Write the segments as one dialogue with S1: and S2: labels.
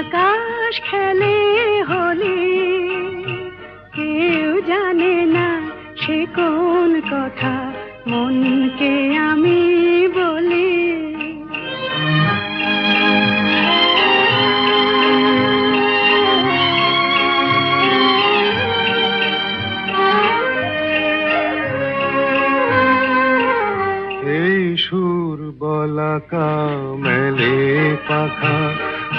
S1: আকাশ খেলে হলে কেউ জানে না সে কোন কথা মনকে আমি বলি।
S2: এই সুর বলাকা মেলে পাখা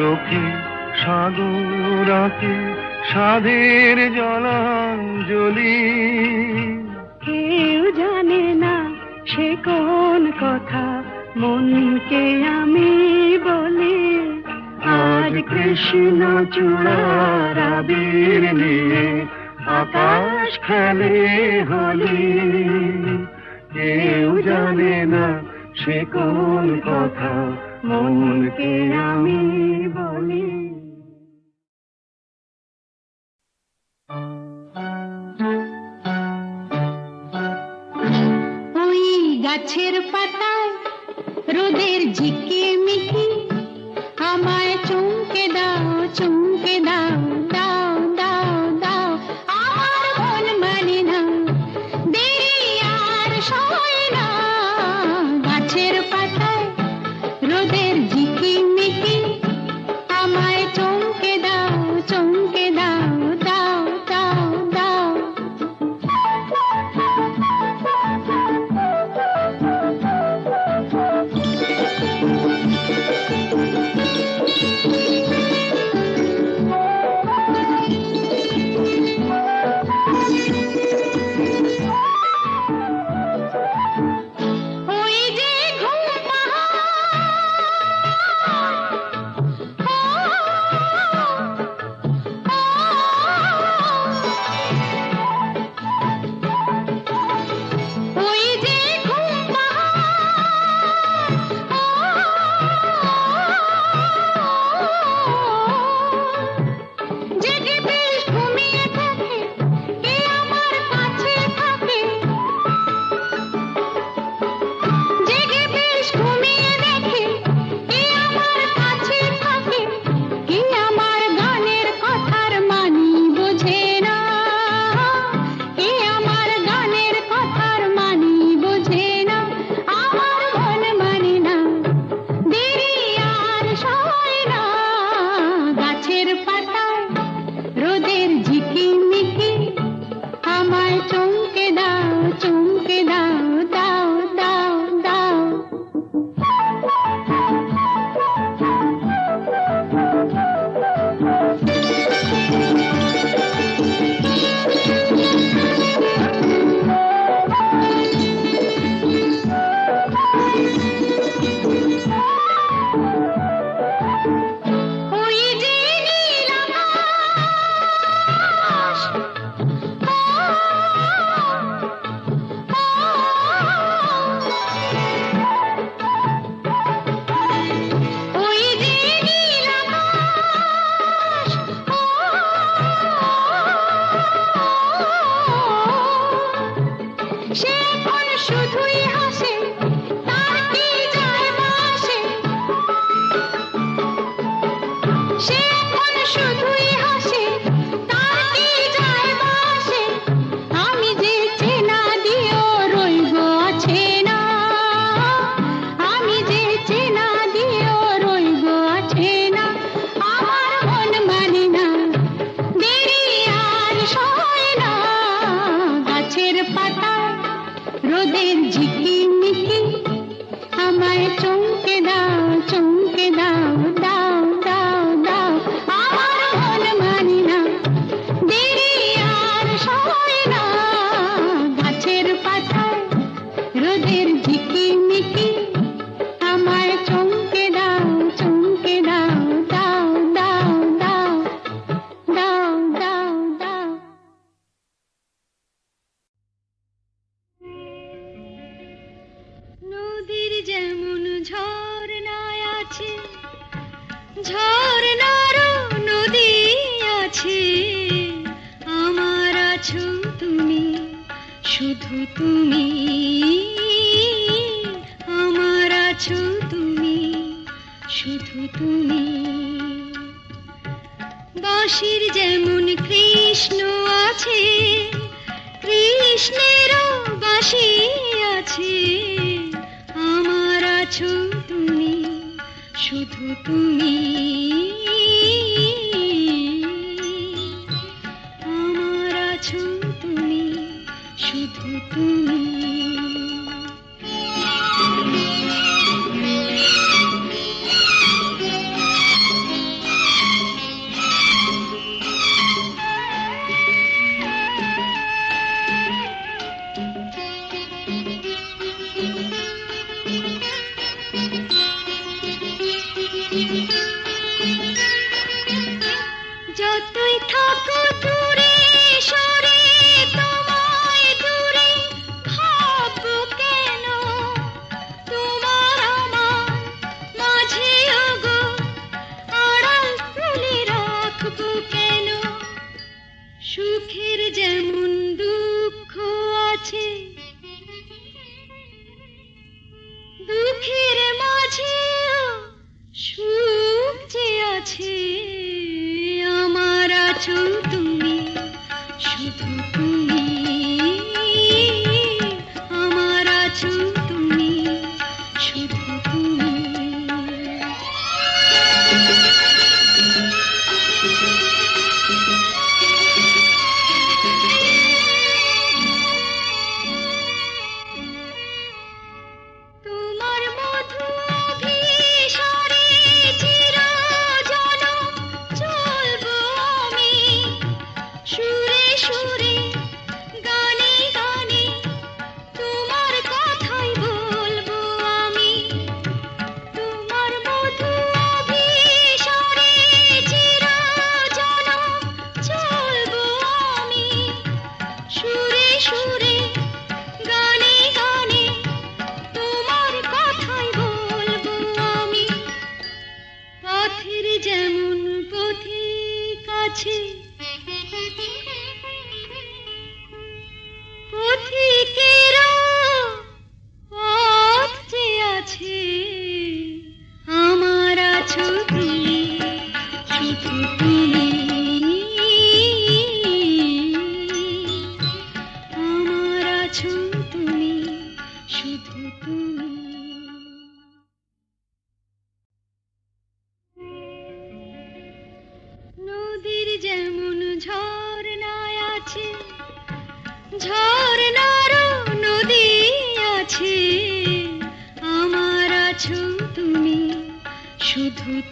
S2: চোখে সাগর আঁকে, সাধের জলাঞ্জলি।
S1: কেউ জানে না সে কোন কথা, মনকে আমি বলি। আজ কৃষ্ণ চূড়ার আবির নিয়ে
S2: আকাশ খেলে হলি। কেউ জানে না সে কোন কথা মনকে আমি বলি।
S3: ওই গাছের পাতায় রোদের ঝিকে রোদের ঝিকিমিকি আমায় চমকে দাও চমকে দাও দাও।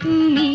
S3: তুমি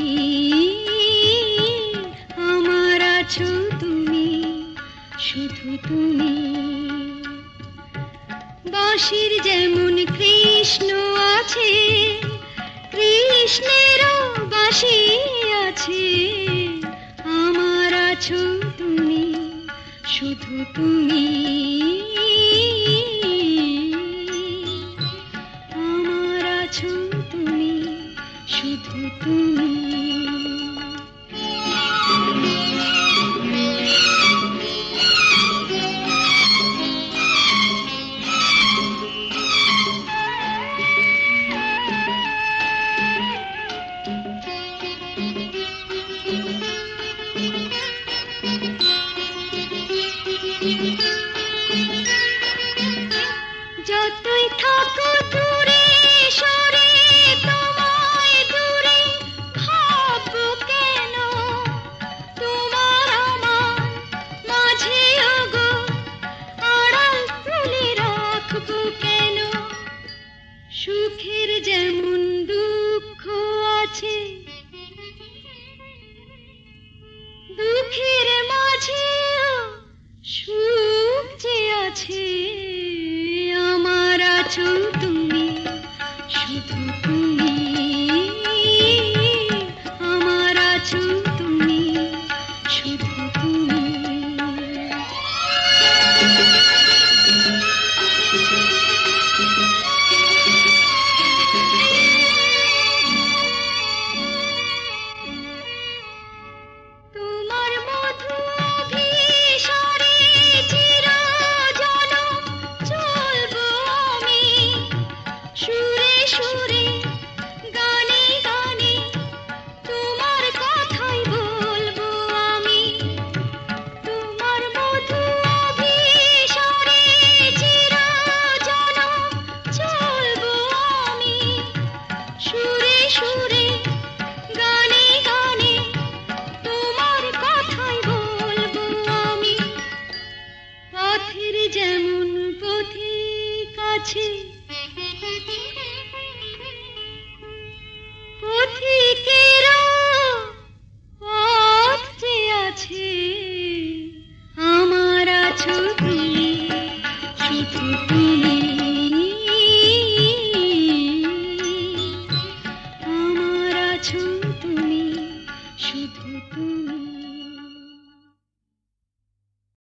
S3: tea.